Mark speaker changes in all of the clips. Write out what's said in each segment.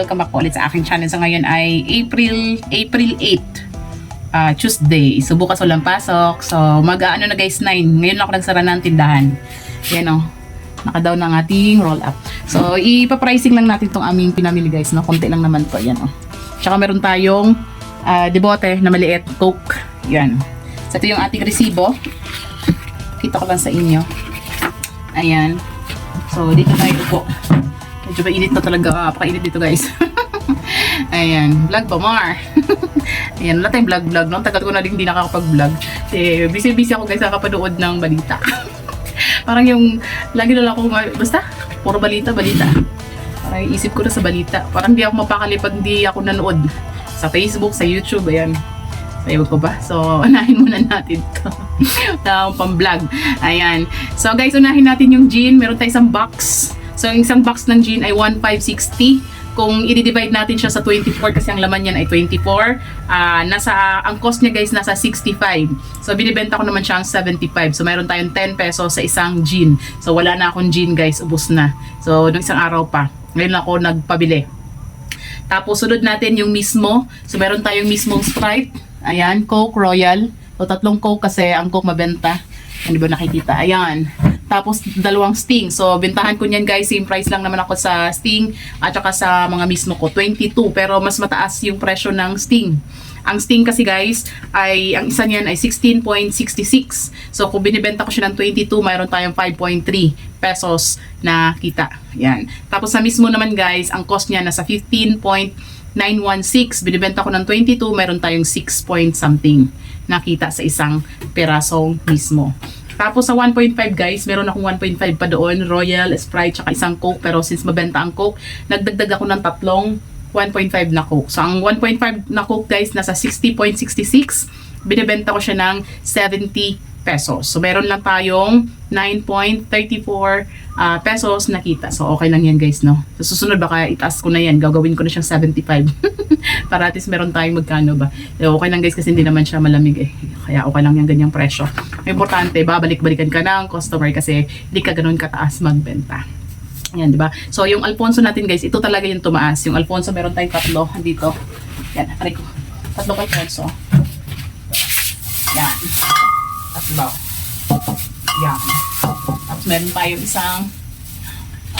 Speaker 1: Welcome back po ulit sa aking channel. So ngayon ay April April 8, ah, Tuesday. So bukas walang pasok. So mag-ano na guys, 9. Ngayon ako nagsara ng tindahan. Ayan o. Naka-down ng ating roll up. So ipa-pricing lang natin tong aming pinamili guys. No? Konti lang naman po. Ayan o. Tsaka meron tayong ah, debote na maliit. Coke. Ayan. So ito yung ating resibo. Kita ko lang sa inyo. Ayan. So dito tayo upo. Medyo mainit na talaga. Ah, pakainit dito guys. Ayan. Vlog ba, Mar? Ayan. Wala tayong vlog-vlog. No? Tagal ko na din hindi nakakapag-vlog. Kasi busy-busy ako guys nakapanood ng balita. Parang yung, lagi na lang ako, basta, puro balita, balita. Parang isip ko na sa balita. Parang di ako mapakali pag hindi ako nanood. Sa Facebook, sa YouTube, ayan. Sayo ko ba? So, unahin muna natin to. Tawang pang-vlog. Ayan. So, guys, unahin natin yung gin. Meron tayong isang box. So, yung isang box ng gin ay 1,560. Kung i-divide natin siya sa 24 kasi ang laman niyan ay 24, ah nasa ang cost niya guys nasa 65. So binibenta ko naman siya ang 75. So meron tayong 10 pesos sa isang gin. So wala na akong gin guys, ubos na. So nung isang araw pa. Ngayon ako nagpabili. Tapos sunod natin yung mismo. So meron tayong mismong Sprite. Ayan, Coke Royal. So tatlong Coke kasi ang Coke mabenta. Hindi ba nakikita? Ayan. Tapos dalawang Sting. So bentahan ko niyan guys, same price lang naman ako sa Sting at saka sa mga mismo ko, 22. Pero mas mataas yung presyo ng Sting. Ang Sting kasi guys, ay ang isa niyan ay 16.66. So kung binibenta ko siya ng 22, mayroon tayong 5.3 pesos na kita. Yan. Tapos sa mismo naman guys, ang cost niya nasa 15.916. Binibenta ko ng 22, mayroon tayong 6 point something nakita sa isang perasong mismo. Tapos sa 1.5 guys, meron akong 1.5 pa doon, Royal, Sprite, tsaka isang Coke. Pero since mabenta ang Coke, nagdagdag ako ng tatlong 1.5 na Coke. So ang 1.5 na Coke guys, nasa 60.66. Binibenta ko siya ng 70 pesos. So meron lang tayong 9.34 ah, pesos nakita. So okay lang yan guys, no? Sa susunod baka itaas ko na yan. Gagawin ko na siyang 75. Para at least meron tayong magkano ba. Eh, okay lang guys kasi hindi naman siya malamig eh. Kaya okay lang yung ganyang presyo. Importante, babalik-balikan ka ng customer kasi hindi ka ganun kataas magbenta. Yan, di ba? So, yung Alfonso natin guys, ito talaga yung tumaas. Yung Alfonso, meron tayong tatlo dito. Yan, aray ko. Tatlong Alfonso. Yan. Tatlo. Yan. Tapos meron tayong isang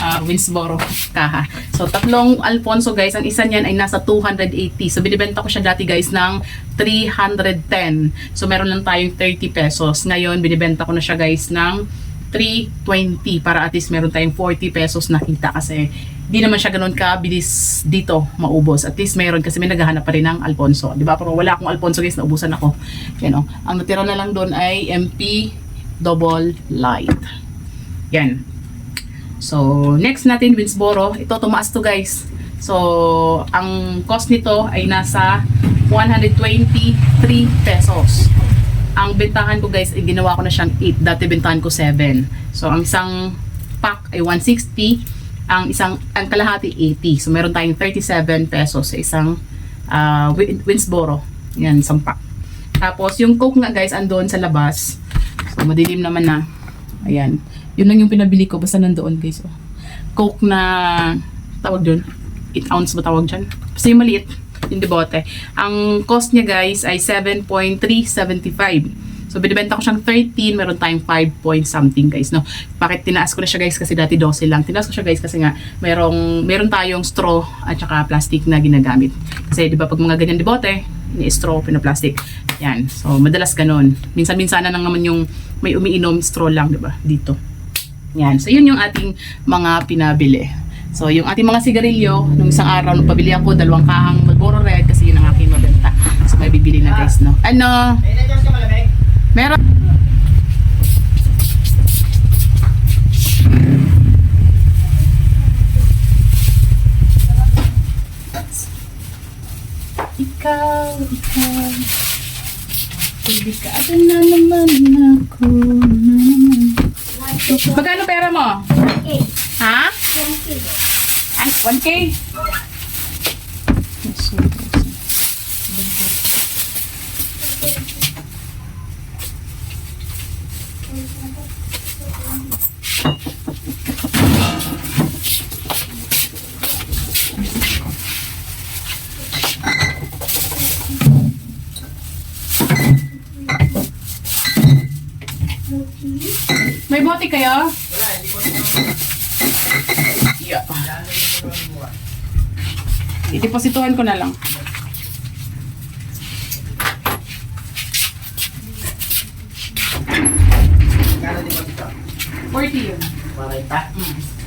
Speaker 1: uh, Winsboro kaha. So, tatlong Alfonso guys, ang isa niyan ay nasa 280. So, binibenta ko siya dati guys ng 310. So, meron lang tayong 30 pesos. Ngayon, binibenta ko na siya guys ng 320 para at least meron tayong 40 pesos nakita kasi di naman siya ganun kabilis dito maubos. At least meron kasi may naghahanap pa rin ng Alfonso. Di ba? Pero wala akong Alfonso guys, naubusan ako. Yan o. Ang natira na lang doon ay MP Double Light. Yan. So, next natin, Winsboro. Ito, tumaas to guys. So, ang cost nito ay nasa 123 pesos. Ang bentahan ko guys, ay ginawa ko na siyang 8. Dati bentahan ko 7. So, ang isang pack ay 160. Ang isang, ang kalahati 80. So, meron tayong 37 pesos sa isang uh, Winsboro. Yan, isang pack. Tapos, yung Coke nga guys, andon sa labas. So, madilim naman na. Ayan. Yun lang yung pinabili ko. Basta nandoon guys. Oh. Coke na, tawag dun, 8 ounce ba tawag dyan? Basta yung maliit, yung debote. Ang cost niya guys ay 7.375. So, binibenta ko siyang 13, meron tayong 5 point something guys, no? Bakit tinaas ko na siya guys? Kasi dati 12 lang. Tinaas ko siya guys kasi nga, merong, meron tayong straw at saka plastic na ginagamit. Kasi, di ba, pag mga ganyan debote, ni-straw, pinaplastic. Yan. So, madalas ganun. Minsan-minsan na lang naman yung may umiinom straw lang, di ba? Dito. Yan. So, yun yung ating mga pinabili. So, yung ating mga sigarilyo, nung isang araw, nung pabili ako, dalawang kahang Marlboro Red kasi yun ang aking mabenta. So, may bibili na guys, no? Ano? Meron. Ikaw, ikaw. Delikado na naman ako. Magkano pera mo? Ha? Ay, 1K? Kayo? Yeah. I-deposituhan ko na lang.
Speaker 2: Kano di ba dito?
Speaker 1: 40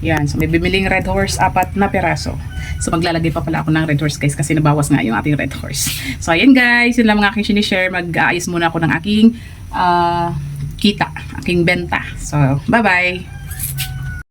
Speaker 1: Yan, so may bibiling red horse, apat na peraso. So maglalagay pa pala ako ng red horse guys kasi nabawas nga yung ating red horse. So ayan guys, yun lang mga aking sinishare. Mag-aayos muna ako ng aking ah, kita, aking benta. So bye bye!